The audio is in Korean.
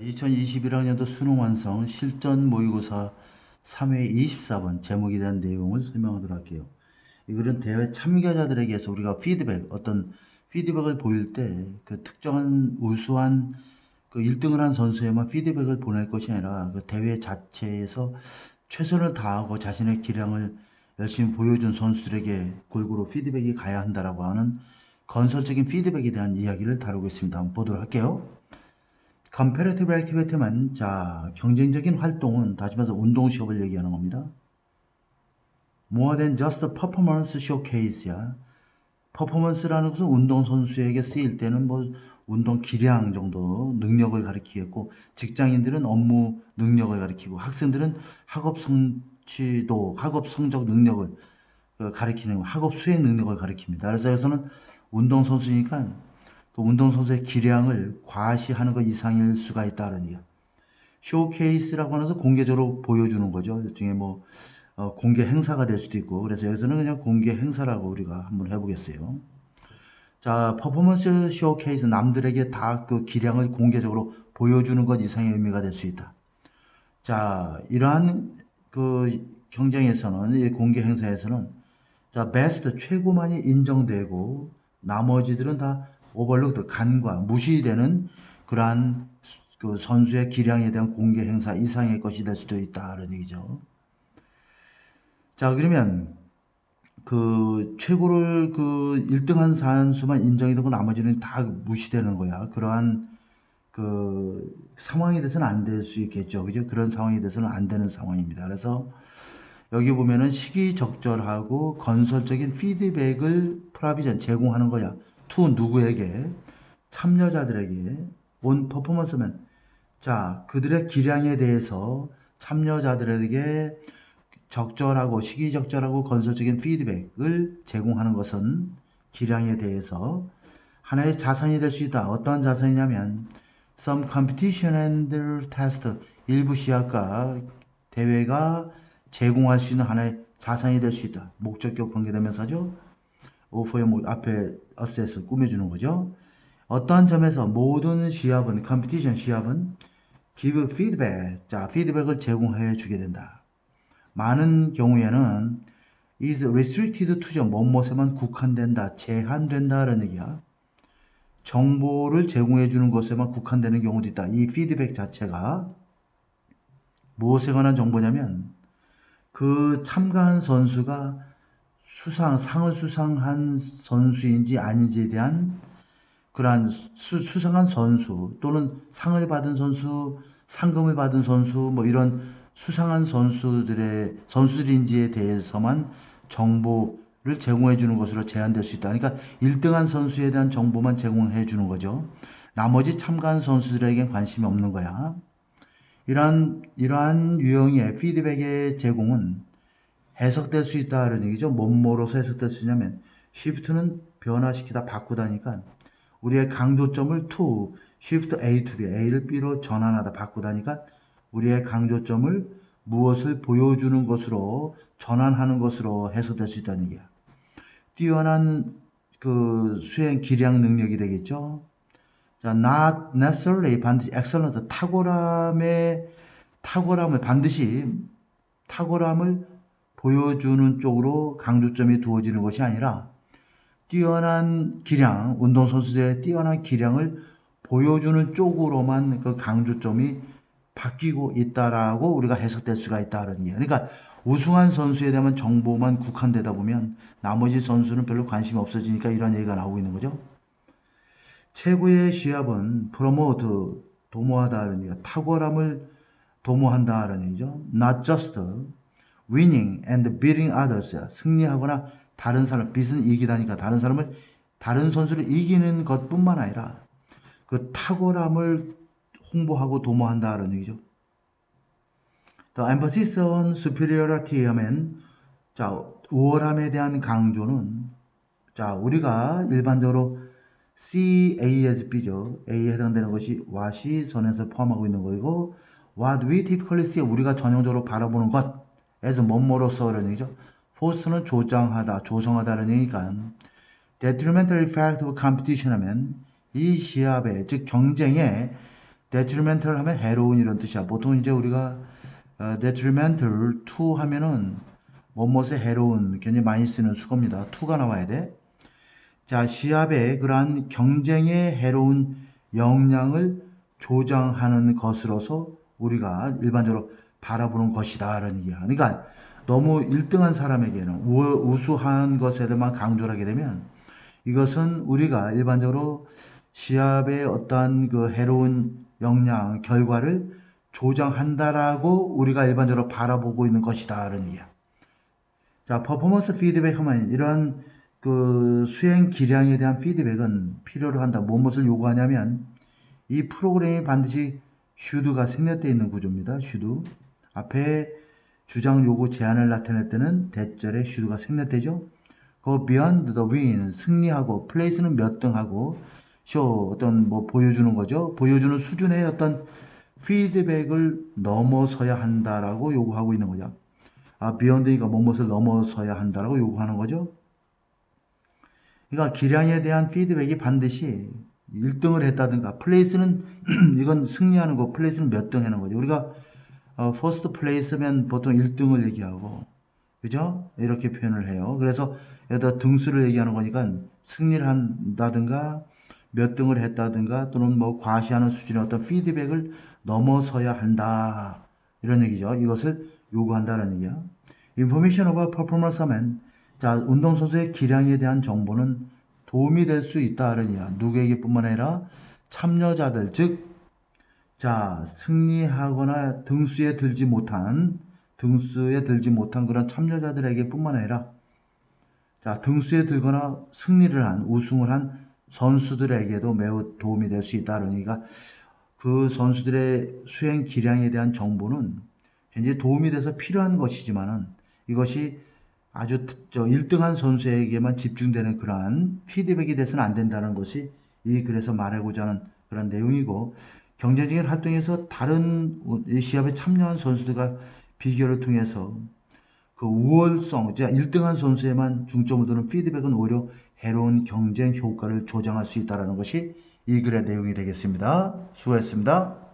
2021학년도 수능 완성 실전 모의고사 3회 24번 제목에 대한 내용을 설명하도록 할게요. 이 글은 대회 참가자들에게서 우리가 피드백, 어떤 피드백을 보일 때 그 특정한 우수한 그 1등을 한 선수에만 피드백을 보낼 것이 아니라 그 대회 자체에서 최선을 다하고 자신의 기량을 열심히 보여준 선수들에게 골고루 피드백이 가야 한다라고 하는 건설적인 피드백에 대한 이야기를 다루고 있습니다. 한번 보도록 할게요. Comparative activity만 자 경쟁적인 활동은 다시 말해서 운동 시험을 얘기하는 겁니다. more than just performance showcase야. 퍼포먼스라는 것은 운동 선수에게 쓰일 때는 뭐 운동 기량 정도 능력을 가리키겠고 직장인들은 업무 능력을 가리키고 학생들은 학업 성취도 학업 성적 능력을 그 가리키는 학업 수행 능력을 가리킵니다. 그래서 여기서는 운동 선수니까 그 운동선수의 기량을 과시하는 것 이상일 수가 얘기야. 쇼케이스라고 하면서 공개적으로 보여주는 거죠. 일종의 뭐, 어, 공개 행사가 될 수도 있고, 그래서 여기서는 그냥 공개 행사라고 우리가 한번 해보겠어요. 자, 퍼포먼스 쇼케이스, 남들에게 다 그 기량을 공개적으로 보여주는 것 이상의 의미가 될 수 있다. 자, 이러한 그 경쟁에서는, 이 공개 행사에서는, 자, 베스트, 최고만이 인정되고, 나머지들은 다 오버룩 간과 무시되는 그러한 그 선수의 기량에 대한 공개 행사 이상의 것이 될 수도 있다는 얘기죠. 자 그러면 그 최고를 그 1등한 선수만 인정이 되고 나머지는 다 무시되는 거야. 그러한 그 상황이 돼서는 안 될 수 있겠죠. 그죠? 그런 상황이 돼서는 안 되는 상황입니다. 그래서 여기 보면은 시기적절하고 건설적인 피드백을 프라비전 제공하는 거야. 투 누구에게 참여자들에게 온 퍼포먼스맨 자 그들의 기량에 대해서 참여자들에게 적절하고 시기적절하고 건설적인 피드백을 제공하는 것은 기량에 대해서 하나의 자산이 될 수 있다. 어떠한 자산이냐면 some competition and test 일부 시합과 대회가 제공할 수 있는 하나의 자산이 될 수 있다. 목적격 관계되면서죠. 뭐 앞에 어셋을 꾸며주는 거죠. 어떠한 점에서 모든 시합은 컴피티션 시합은 give feedback 자 피드백을 제공해 주게 된다. 많은 경우에는 is restricted to 뭐뭐에만 국한된다, 제한된다 라는 얘기야. 정보를 제공해 주는 것에만 국한되는 경우도 있다. 이 피드백 자체가 무엇에 관한 정보냐면 그 참가한 선수가 수상, 상을 수상한 선수인지 아닌지에 대한 그러한 수, 수상한 선수 또는 상을 받은 선수, 상금을 받은 선수 뭐 이런 수상한 선수들의 선수들인지에 대해서만 정보를 제공해 주는 것으로 제한될 수 있다. 그러니까 1등한 선수에 대한 정보만 제공해 주는 거죠. 나머지 참가한 선수들에게 관심이 없는 거야. 이러한 이러한 유형의 피드백의 제공은 해석될 수 있다는 얘기죠. 뭐뭐로서 해석될 수 있냐면 shift는 변화시키다 바꾸다니까 우리의 강조점을 to shift A to B, A를 B로 전환하다 바꾸다니까 우리의 강조점을 무엇을 보여주는 것으로 전환하는 것으로 해석될 수 있다는 얘기야. 뛰어난 그 수행 기량 능력이 되겠죠. 자, not necessarily 반드시 excellent 탁월함의 탁월함을 반드시 탁월함을 보여주는 쪽으로 강조점이 두어지는 것이 아니라 뛰어난 기량, 운동선수들의 뛰어난 기량을 보여주는 쪽으로만 그 강조점이 바뀌고 있다라고 우리가 해석될 수가 있다는 얘기예요. 그러니까 우승한 선수에 대한 정보만 국한되다 보면 나머지 선수는 별로 관심이 없어지니까 이런 얘기가 나오고 있는 거죠. 최고의 시합은 프로모트, 도모하다는 얘기가 탁월함을 도모한다는 얘기죠. Not just winning and beating others. 승리하거나 다른 사람, 빚은 이기다니까 다른 사람을, 다른 선수를 이기는 것 뿐만 아니라 그 탁월함을 홍보하고 도모한다는 얘기죠. The emphasis on superiority 하면, 자, 우월함에 대한 강조는, 자, 우리가 일반적으로 C, A as B죠. A에 해당되는 것이 what이 선에서 포함하고 있는 거이고, what we typically see, 우리가 전형적으로 바라보는 것, as 뭐뭐로서라는 얘기죠. force는 조장하다, 조성하다는 얘기니까, detrimental effect of competition 하면, 이 시합의, 즉 경쟁에 detrimental 하면 해로운 이런 뜻이야. 보통 이제 우리가 어, detrimental to 하면은 뭐뭇에 해로운 굉장히 많이 쓰는 수거입니다. to가 나와야 돼. 자, 시합의 그러한 경쟁에 해로운 영향을 조장하는 것으로서 우리가 일반적으로 바라보는 것이다. 라는 얘기야. 그러니까 너무 1등한 사람에게는 우, 우수한 것에 대해만 강조를 하게 되면 이것은 우리가 일반적으로 시합의 어떠한 그 해로운 영향, 결과를 조장한다라고 우리가 일반적으로 바라보고 있는 것이다. 라는 얘기야. 자, 퍼포먼스 피드백 하면 이런 그 수행 기량에 대한 피드백은 필요로 한다. 무엇을 요구하냐면 이 프로그램이 반드시 슈드가 생략되어 있는 구조입니다. 슈드. 앞에 주장 요구 제한을 나타낼 때는 대절에 슈드가 생략되죠. 그 beyond the win 승리하고 플레이스는 몇 등 하고 쇼 어떤 뭐 보여주는 거죠. 보여주는 수준의 어떤 피드백을 넘어서야 한다라고 요구하고 있는 거죠. 아, beyond니까 뭐뭇을 넘어서야 한다라고 요구하는 거죠. 그러니까 기량에 대한 피드백이 반드시 1등을 했다든가 플레이스는 이건 승리하는 거 플레이스는 몇 등 하는 거죠. 우리가 어, 퍼스트 플레이스면 보통 1등을 얘기하고 그죠? 이렇게 표현을 해요. 그래서 여기다 등수를 얘기하는 거니까 승리를 한다든가 몇 등을 했다든가 또는 뭐 과시하는 수준의 어떤 피드백을 넘어서야 한다. 이런 얘기죠. 이것을 요구한다는 얘기야. Information about performance 하면 자, 운동선수의 기량에 대한 정보는 도움이 될 수 있다는 얘기야. 누구에게 뿐만 아니라 참여자들, 즉, 자, 승리하거나 등수에 들지 못한, 등수에 들지 못한 그런 참여자들에게 뿐만 아니라, 자, 등수에 들거나 승리를 한, 우승을 한 선수들에게도 매우 도움이 될 수 있다는 얘기가 그 선수들의 수행 기량에 대한 정보는 굉장히 도움이 돼서 필요한 것이지만은 이것이 아주 저 1등한 선수에게만 집중되는 그러한 피드백이 돼서는 안 된다는 것이 이 글에서 말하고자 하는 그런 내용이고 경쟁적인 활동에서 다른 이 시합에 참여한 선수들과 비교를 통해서 그 우월성, 즉 1등한 선수에만 중점을 두는 피드백은 오히려 해로운 경쟁 효과를 조장할 수 있다는 것이 이 글의 내용이 되겠습니다. 수고했습니다.